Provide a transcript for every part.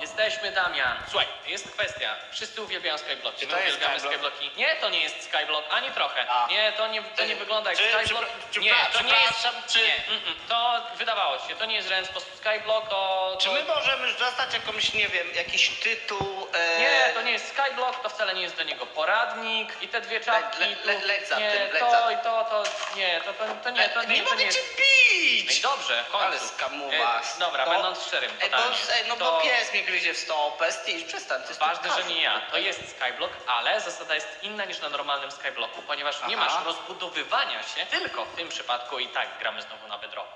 jesteśmy, Damian. Słuchaj, jest kwestia. Wszyscy uwielbiają skybloki. Czy My to jest uwielbiamy skyblock? skybloki. Nie, to nie jest skyblock, ani trochę. A. Nie, to nie, to nie wygląda jak Czy- skyblock. czy- nie, czy- to nie jest... przepraszam, czy- Nie, mm, mm, to wydawało się, to nie jest żaden sposób skyblock, to... Czy my możemy dostać jakąś, nie wiem, jakiś tytuł? E... Nie, to nie jest skyblock, to wcale nie jest do niego poradnik i te dwie czapki. Le- le- leć za nie, tym, to i to, to, nie, to, to, to nie, to nie, nie to mogę nie cię. No i bić! dobrze, w końcu. Ale skamuwa. E, Dobra, będąc szczerym, Ej, bo, totalnie. ej, no to... bo pies mnie gryzie w stopę, Steve, przestań, to jest Ważne, że nie ja. To jest skyblock, ale zasada jest inna niż na normalnym skyblocku, ponieważ nie Aha. masz rozbudowywania się, tylko w tym przypadku i tak gramy znowu na bedrocku.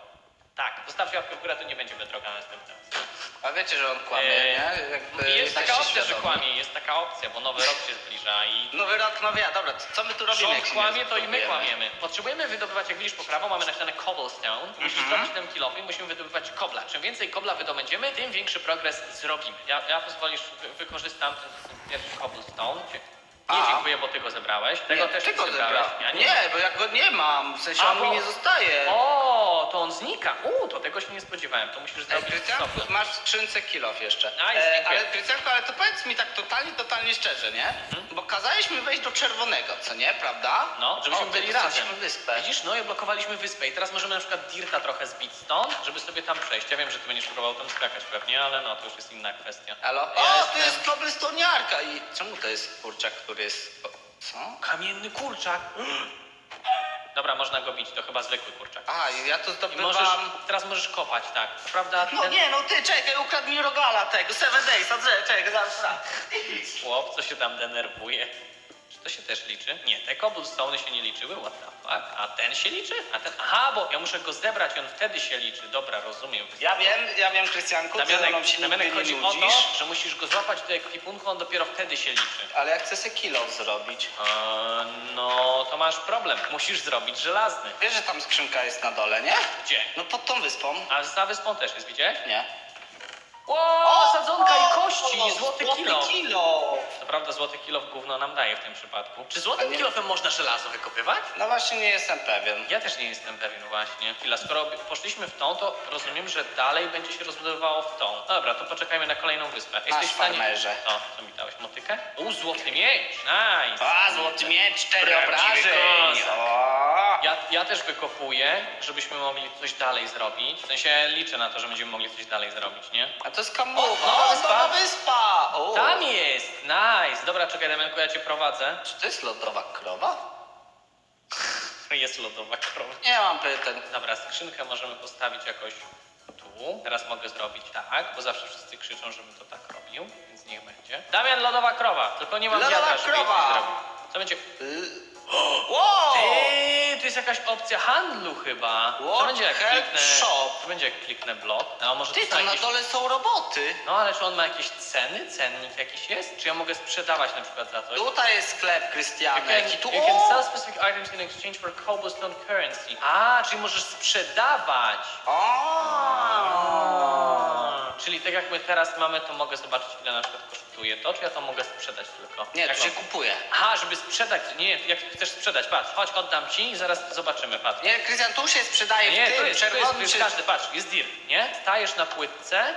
Tak, zostawcie łapkę w górę, to nie będzie bedrocka następnym razem. A wiecie, że on kłamie, Eee, nie? Jakby Jest jesteście taka opcja, że świadomi. kłamie, jest taka opcja, bo nowy rok się zbliża i Nowy rok, nowy ja, dobra, co my tu robimy? Rząd jak się kłamie, nie to i my zastosujemy? kłamiemy. Potrzebujemy wydobywać, jak widzisz po prawo, mamy napisane cobblestone. Musisz Mhm. zrobić ten kilofy i musimy wydobywać kobla. Czym więcej kobla wydobędziemy, tym większy progres zrobimy. Ja, ja pozwolisz, wy, wykorzystam ten, ten pierwszy cobblestone. Nie A. dziękuję, bo ty go zebrałeś. Tego nie, też ty go zebrałeś. zebrał. Ja nie. nie, bo ja go nie mam, w sensie A, on mi bo- nie zostaje. O, to on znika. U, to tego się nie spodziewałem. To musisz zrobić Krystianku, stopę. masz w skrzynce kilof jeszcze. Nice, E, dziękuję. ale Krystianku, ale to powiedz mi tak totalnie, totalnie szczerze, nie? Mhm. Bo kazałeś mi wejść do czerwonego, co nie, prawda? No, żebyśmy o, byli razem. dostaliśmy wyspę. Widzisz, no i blokowaliśmy wyspę i teraz możemy na przykład Dirta trochę zbić stąd, żeby sobie tam przejść. Ja wiem, że ty będziesz próbował tam skakać pewnie, ale no, to już jest inna kwestia. Halo? Ja o, jestem- to jest cobblestoniarka i czemu to jest kurczak, który jest... Co? Kamienny kurczak. Dobra, można go bić, to chyba zwykły kurczak. A, ja to I zdobywam... możesz, teraz możesz kopać, tak. Co prawda No ten nie, no ty, czekaj, ukradł mi rogala tego, Seven Days, a czekaj, czekaj, zaraz, zaraz. chłop, co się tam denerwuje. To się też liczy? Nie, te cobblestone się nie liczyły, what the fuck? A ten się liczy? A ten... Aha, bo ja muszę go zebrać i on wtedy się liczy. Dobra, rozumiem. Ja wiem, ja wiem, Krystianku, ty ze Damianek, się Damianek nigdy chodzi nie o nudzisz, to, że musisz go złapać do ekwipunku, on dopiero wtedy się liczy. ale ja chcę sobie kilo zrobić. Eee, no, to masz problem. Musisz zrobić żelazny. Wiesz, że tam skrzynka jest na dole, nie? Gdzie? No pod tą wyspą. A za wyspą też jest, widziałeś? Nie. O, sadzonka i kości, o, złoty złoty kilo. kilo. To prawda, złoty kilo w gówno nam daje w tym przypadku. Czy złotym nie- kilofem można żelazo wykopywać? No właśnie nie jestem pewien. Ja też nie jestem pewien właśnie. Chwila, skoro poszliśmy w tą, to rozumiem, że dalej będzie się rozbudowywało w tą. Dobra, to poczekajmy na kolejną wyspę. Masz, farmerze. O, co mi dałeś? Motykę? U, złoty miecz! Nice! A, złoty miecz, cztery Prawdziwy obrażeń. kozak. O. Ja, ja też wykopuję, żebyśmy mogli coś dalej zrobić. W sensie liczę na to, że będziemy mogli coś dalej zrobić, nie? A to jest kamuwa. O, nowa O, wyspa. nowa wyspa. O. Tam jest! Nice! Dobra, czekaj, Damianku, ja cię prowadzę. Czy to jest lodowa krowa? Jest lodowa krowa. Nie mam pytań. Dobra, skrzynkę możemy postawić jakoś tu. Teraz mogę zrobić tak, bo zawsze wszyscy krzyczą, żebym to tak robił, więc niech będzie. Damian, lodowa krowa, tylko nie mam Lodowa wiadra, żeby jej krowa. coś zrobić. Co będzie? Y- Wow! Ty, to jest jakaś opcja handlu chyba. What będzie jak help kliknę... shop? Co będzie jak kliknę blok? A może Ty, to tam na jakieś... dole są roboty. No ale czy on ma jakieś ceny? Cennik jakiś jest? Czy ja mogę sprzedawać na przykład za coś? Tutaj jest sklep, You Krystianek. can, I tu... you can sell specific items in exchange for cobblestone currency. A, czyli możesz sprzedawać. O! Czyli tak jak my teraz mamy, to mogę zobaczyć ile na przykład kosztuje to, czy ja to mogę sprzedać tylko? Nie, jak to się mam- kupuje. Aha, żeby sprzedać. Nie, jak chcesz sprzedać, patrz, chodź, oddam ci i zaraz zobaczymy, patrz. Nie, Krystian, tu się sprzedaje Nie, w tym jest, to jest, czerwonym... jest czy- każdy, patrz, jest dir, nie? Stajesz na płytce,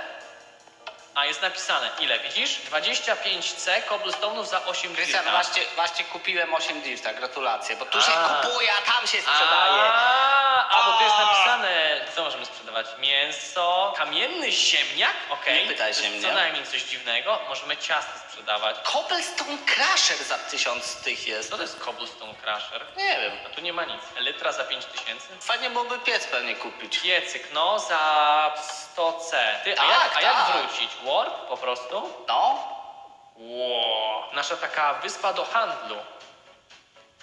a jest napisane, ile, widzisz? 25C cobblestone'ów za 8 Krystian, dirta. właśnie, właśnie kupiłem 8 dirta, gratulacje, bo tu się A. kupuje, a tam się sprzedaje. A, a, bo tu jest napisane, co możemy sprzedawać? Mięso, kamienny ziemniak, okej. Nie pytaj To się jest mnie. Co najmniej coś dziwnego. Możemy ciasty sprzedawać. Cobblestone Crusher za 1000 tych jest. Co to jest cobblestone crusher? Nie wiem. No tu nie ma nic. Elytra za 5000? Fajnie byłoby piec pewnie kupić. Piecyk, no za 100C. Ty, a, Tak, jak, a jak tak. wrócić? Warp po prostu? No. Wow. Nasza taka wyspa do handlu.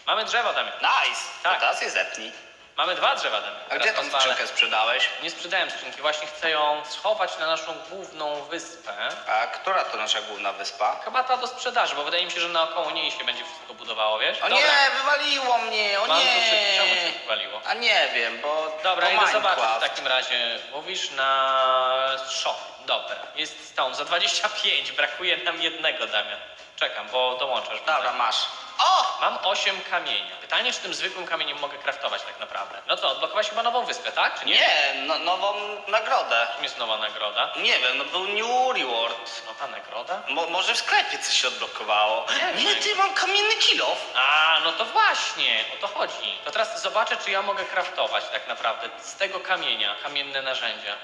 Mamy drzewa, Damian. Nice. Tak. To teraz je zepnij. Mamy dwa drzewa, Damian. A gdzie tą skrzynkę sprzedałeś? Nie sprzedałem skrzynki, właśnie chcę ją schować na naszą główną wyspę. A która to nasza główna wyspa? Chyba ta do sprzedaży, bo wydaje mi się, że naokoło niej się będzie wszystko budowało, wiesz? O nie, wywaliło mnie, o Mam tu się, czemu nie. się wywaliło? A nie wiem, bo Dobra, to idę zobaczyć w takim razie. Mówisz na shop. Dobra, jest stone za 25, brakuje nam jednego, Damian. Czekam, bo dołączasz. Dobra, widzę. masz. O! Mam 8 kamienia. Pytanie, czy tym zwykłym kamieniem mogę kraftować tak naprawdę. No co, odblokowałeś chyba nową wyspę, tak? Czy nie? Nie, no, nową nagrodę. Czym jest nowa nagroda? Nie wiem, no był New Reward. Nowa nagroda? Mo, może w sklepie coś się odblokowało. Nie Nie, wiem. ty mam kamienny kilof. A, no to właśnie, o to chodzi. To teraz zobaczę, czy ja mogę kraftować tak naprawdę z tego kamienia kamienne narzędzia.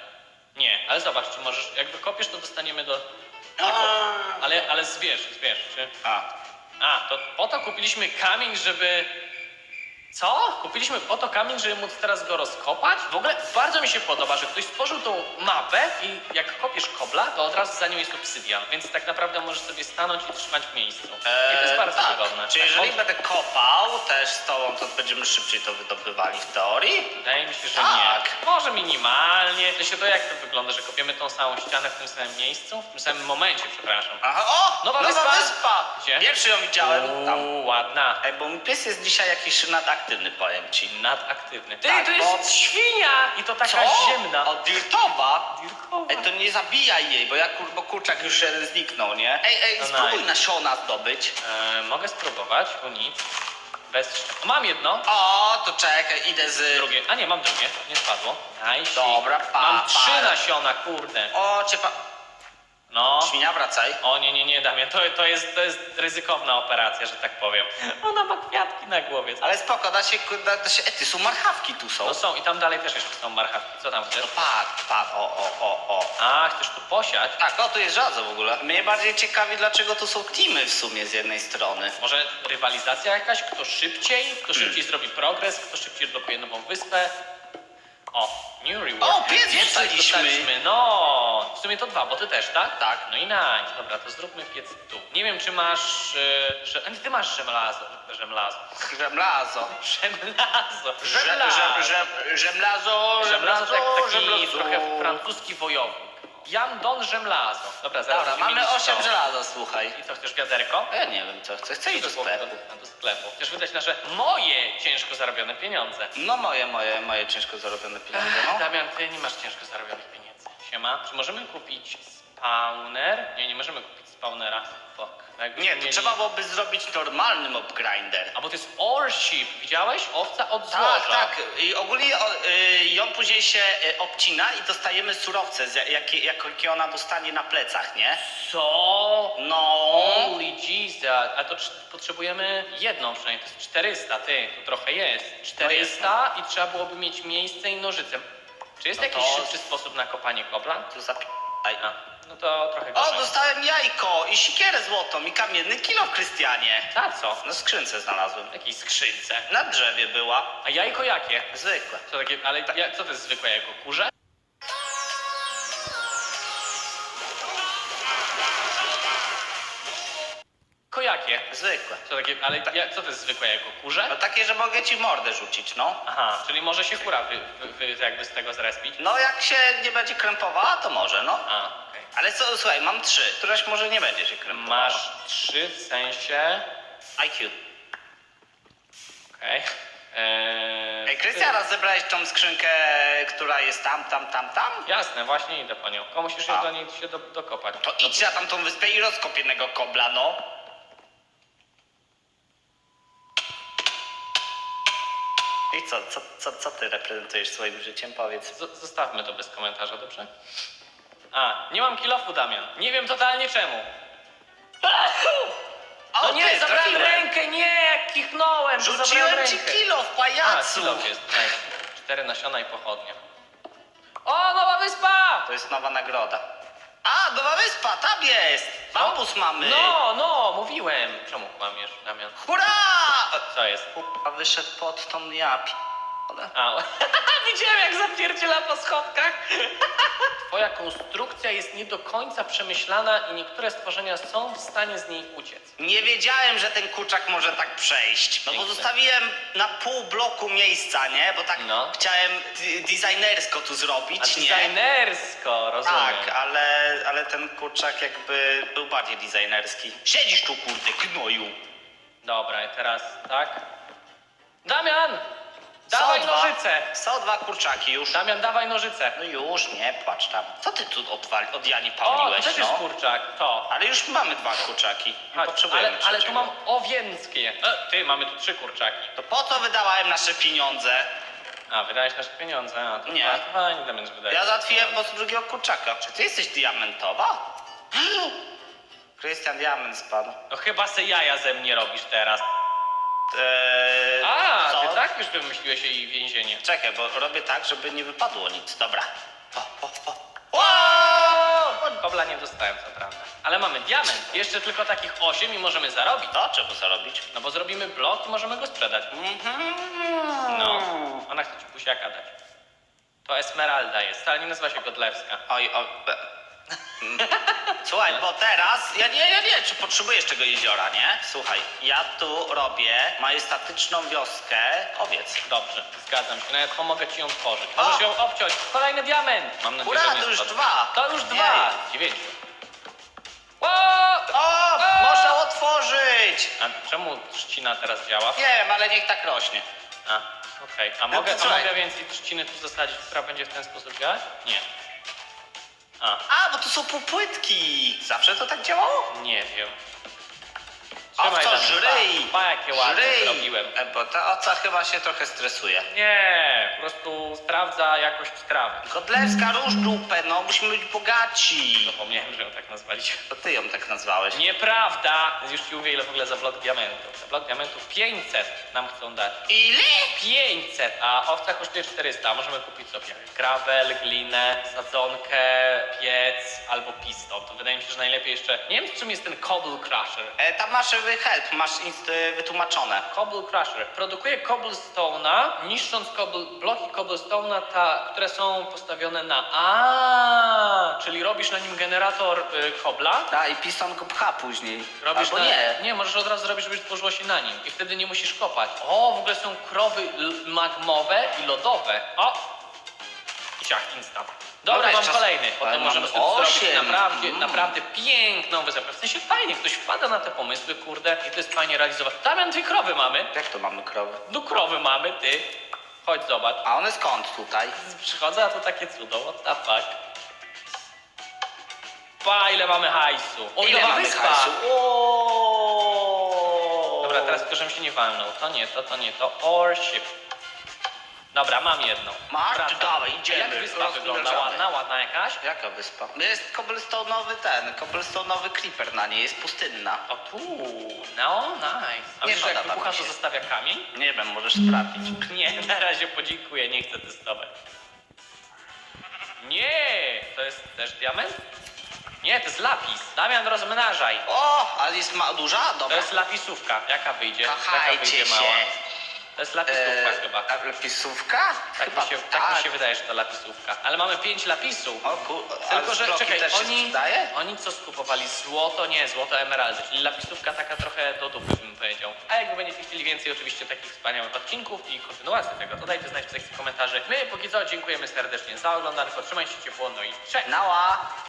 Nie, ale zobacz, czy możesz, jak wykopiesz, to dostaniemy do... A, Ale, ale zwierz, zwierz, czy... a. A, to po to kupiliśmy kamień, żeby... Co? Kupiliśmy po to kamień, żeby móc teraz go rozkopać? W ogóle bardzo mi się podoba, że ktoś stworzył tą mapę i jak kopiesz kobla, to od razu za nią jest obsydian, więc tak naprawdę możesz sobie stanąć i trzymać w miejscu. I to jest bardzo tak. wygodne. Czy Tak, jeżeli mo- będę kopał też z tobą, to będziemy szybciej to wydobywali w teorii? Wydaje mi się, że Tak. nie. Może minimalnie. W sensie to jak to wygląda, że kopiemy tą samą ścianę w tym samym miejscu? W tym samym momencie, przepraszam. Aha, o! Nowa wyspa. Gdzie? Pierwszy ją widziałem tam. Uuu, ładna. Ej, bo mój pies jest dzisiaj jakiś nadaktywny, powiem ci. Nadaktywny. Ty, Tak, to jest bo- świnia! I to taka ziemna. O, dirtowa? Dirkowa. Ej, to nie zabijaj jej, bo ja kur, bo kurczak już jeden zniknął, nie? Ej, ej, No spróbuj nice. nasiona zdobyć. E, mogę spróbować, bo nic. Bez... Mam jedno. O, to czekaj, idę z... Drugie. A nie, mam drugie. Nie spadło. Nice. Dobra, pa, Mam trzy nasiona, kurde. O, cię pa... No. Świnia, wracaj. O nie, nie, nie, Damian, to, to, jest, to jest ryzykowna operacja, że tak powiem. Ona ma kwiatki na głowie. Ale spoko, da się, da, da się... Ej, ty, są marchawki tu są. No są i tam dalej też jeszcze są marchawki. Co tam chcesz? No patrz, patrz, o, o, o, o. A, chcesz tu posiać? Tak, o, tu jest żadzo w ogóle. Mnie bardziej ciekawi, dlaczego tu są teamy w sumie z jednej strony. Może rywalizacja jakaś? Kto szybciej? Kto szybciej zrobi progres? Kto szybciej odblokuje nową wyspę? O, New Reward. O, piec Piec dostaliśmy. dostaliśmy. No, w sumie to dwa, bo ty też, tak? Tak. No i nice. Dobra, to zróbmy piec tu. Nie wiem, czy masz... Yy, że... Ty masz żemlazo. Żemlazo. Żemlazo. Żemlazo. Żem, żem, żem, żemlazo, Żemlazo to jak taki żemlazo. trochę francuski wojownik. Jan Don Żemlazo. Dobra, zaraz Dobra, mamy mieli 8 to. żelaza, słuchaj. I co, chcesz wiaderko? Ja nie wiem, co chcę. Chcę iść do sklepu. Do, do sklepu. Chcesz wydać nasze, moje ciężko zarobione pieniądze. No moje, moje, moje ciężko zarobione pieniądze, no. Damian, ty nie masz ciężko zarobionych pieniędzy. Siema. Czy możemy kupić spawner? Nie, nie możemy kupić spawnera. Fuck. Nie, to mieli- trzeba byłoby zrobić normalny mob grinder. A bo to jest orship. Widziałeś? Owca od złoża. Tak, tak. I ogólnie o, y, ją później się y, obcina i dostajemy surowce, z- jakie, jakie ona dostanie na plecach, nie? Co? No. Holy Jesus, a to cz- potrzebujemy jedną przynajmniej, to jest 400, ty, to trochę jest. 400 i trzeba byłoby mieć miejsce i nożyce. Czy jest No jakiś to- szybszy sposób na kopanie kobla? Tu zapi... A, no to trochę O, gorzej. dostałem jajko i sikierę złotą i kamienny kilo w Krystianie. A co? Na skrzynce znalazłem. W jakiej skrzynce. Na drzewie była. A jajko jakie? Zwykłe. Co takie, ale ja, co to jest zwykłe jajko? Kurze? Jakie? Zwykłe. Co takie, ale ja, co to jest zwykłe jajko? Kurze? No takie, że mogę ci w mordę rzucić, no. Aha, czyli może się kura wy, wy, wy jakby z tego zrespić? No jak się nie będzie krępowała, to może, no. A, okej. Ale co, słuchaj, mam trzy. Któraś może nie będzie się krępowała. Masz trzy w sensie. IQ. Okej. Eee, Ej, Krystian, raz zebrałeś tą skrzynkę, która jest tam, tam, tam, tam? Jasne, właśnie idę po nią. Tylko musisz A. do niej się do, dokopać. To idź na tamtą wyspę i rozkop jednego kobla, no. I co, co, co, co ty reprezentujesz swoim życiem, powiedz? Z- zostawmy to bez komentarza, dobrze? A, nie mam kilofu, Damian. Nie wiem totalnie czemu. O, No nie, ty, zabrałem trafiłem. rękę, nie, jak kichnąłem, to zabrałem Rzuciłem ci rękę. kilo w A, pajacu. kilof jest, nice. Cztery nasiona i pochodnia. O, nowa wyspa! To jest nowa nagroda. A, nowa wyspa, tam jest! Bambus mamy! No, no, mówiłem. Czemu kłamiesz, Damian? Hurra! Co jest? A wyszedł pod tą ja p... A, widziałem jak zapierdziela po schodkach. Twoja konstrukcja jest nie do końca przemyślana i niektóre stworzenia są w stanie z niej uciec. Nie wiedziałem, że ten kurczak może tak przejść. No bo Piękne. zostawiłem na pół bloku miejsca, nie? Bo tak No. chciałem d- designersko tu zrobić, A nie? designersko, rozumiem. Tak, ale, ale ten kurczak jakby był bardziej designerski. Siedzisz tu, kurde, gnoju. Dobra, i teraz tak. Damian! Dawaj Są dwa. nożyce! Są dwa kurczaki już. Damian, dawaj nożyce. No już, nie płacz tam. Co ty tu odwali, od Jani O, to też no? jest kurczak, to. Ale już mamy dwa kurczaki. Nie Chodź, potrzebujemy ale, ale tu trzeciego. mam owięckie. E, ty, mamy tu trzy kurczaki. To po co wydawałem nasze pieniądze? A, wydałeś nasze pieniądze. A, to Nie. fa- Fajnie, Damian, że wydajesz. Ja załatwiłem po prostu drugiego kurczaka. Czy ty jesteś diamentowa? Krystian Diament spadł. No chyba se jaja ze mnie robisz teraz. Eee, A, co? ty tak już wymyśliłeś jej więzienie. Czekaj, bo robię tak, żeby nie wypadło nic. Dobra. O, o, o. Wow! Kobla nie dostałem, co prawda. Ale mamy diament. Jeszcze tylko takich 8 i możemy zarobić. To trzeba zarobić. No bo zrobimy blok i możemy go sprzedać. Mhm. No, ona chce ci pusiaka dać. To Esmeralda jest, ale nie nazywa się Godlewska. Oj, o. Słuchaj, bo teraz. Ja nie, ja nie, czy potrzebujesz tego jeziora, nie? Słuchaj, ja tu robię majestatyczną wioskę owiec. Dobrze, zgadzam się. Nawet pomogę ci ją tworzyć. Możesz ją obciąć. Kolejny diament. Mam nadzieję, Hurra, że nie to już dwa. To już dwa. Dziewięciu. O, O! można otworzyć! A czemu trzcina teraz działa? Nie wiem, ale niech tak rośnie. A, okej. A, No mogę, to a słuchaj. mogę więcej trzciny tu zasadzić, która będzie w ten sposób działać? Nie. A, A, bo to są półpłytki. Zawsze to tak działało? nie wiem. A w to żryj! Ładne Żryj! zrobiłem. E, Bo ta oca chyba się trochę stresuje. Nie, po prostu sprawdza jakość trawy. Godlewska, róż dupę, no, musimy być bogaci. Zapomniałem, że ją tak nazwaliście. To ty ją tak nazwałeś. Nieprawda! Już ci mówię, ile w ogóle za blok diamentów. Za blok diamentów 500 nam chcą dać. Ile? 500, a owca kosztuje 400. Możemy kupić sobie gravel, glinę, sadzonkę, piec albo piston. To wydaje mi się, że najlepiej jeszcze... Nie wiem, czym jest ten cobble crusher. E, tam masz wy- help, masz e, wytłumaczone. Cobble Crusher produkuje cobblestone'a, niszcząc cobble, bloki cobblestone'a, ta, które są postawione na A, czyli robisz na nim generator y, kobla. A, i piston go pcha później. Robisz Albo na, nie. Nie, możesz od razu zrobić, żeby tworzyło się na nim i wtedy nie musisz kopać. O, w ogóle są krowy magmowe i lodowe. O! Instant. Dobra, Dobra, mam czas- kolejny. Potem mamy możemy sobie zrobić osiem. naprawdę, Mm. naprawdę piękną wyspę. W sensie fajnie, ktoś wpada na te pomysły, kurde, i to jest fajnie realizowane. Damian, dwie krowy mamy. Jak to mamy krowy? No krowy mamy, ty. Chodź zobacz. A one skąd tutaj? Przychodzę, a to takie cudo, what the fuck. Pa, ile mamy hajsu. O, Ile mamy wyspa. hajsu? O! Dobra, teraz tylko, żebym się nie walnął. To nie to, to nie to. Or ship. Dobra, mam jedną. Masz? Wracam. Dawaj, idziemy. Jak wyspa wygląda? Ładna, ładna jakaś? Jaka wyspa? Jest cobblestone'owy ten, cobblestone'owy creeper na niej, jest pustynna. O tu, no nice. A Nie wiesz, że jak podoba wybucha, to się. zostawia kamień? Nie wiem, możesz sprawdzić. Nie, na razie podziękuję, nie chcę testować. Nie, to jest też diament? Nie, to jest lapis. Damian, rozmnażaj. O, ale jest ma duża? To Dobra. jest lapisówka. Jaka wyjdzie? Jaka Kochajcie wyjdzie się. mała? To jest lapisówka Eee, chyba. a Lapisówka? Tak, Chyba mi się, tak mi się wydaje, że to lapisówka. Ale mamy pięć lapisów. O. Tylko, że czekaj, też się oni, sprzedaje? oni co skupowali? Złoto? Nie, złoto emeraldy, czyli lapisówka taka trochę do dupy bym powiedział. A jakby będziecie chcieli więcej oczywiście takich wspaniałych odcinków i kontynuacji tego, to dajcie znać w sekcji komentarzy. My póki co dziękujemy serdecznie za oglądanko, trzymajcie się ciepło, no i cześć! Nała!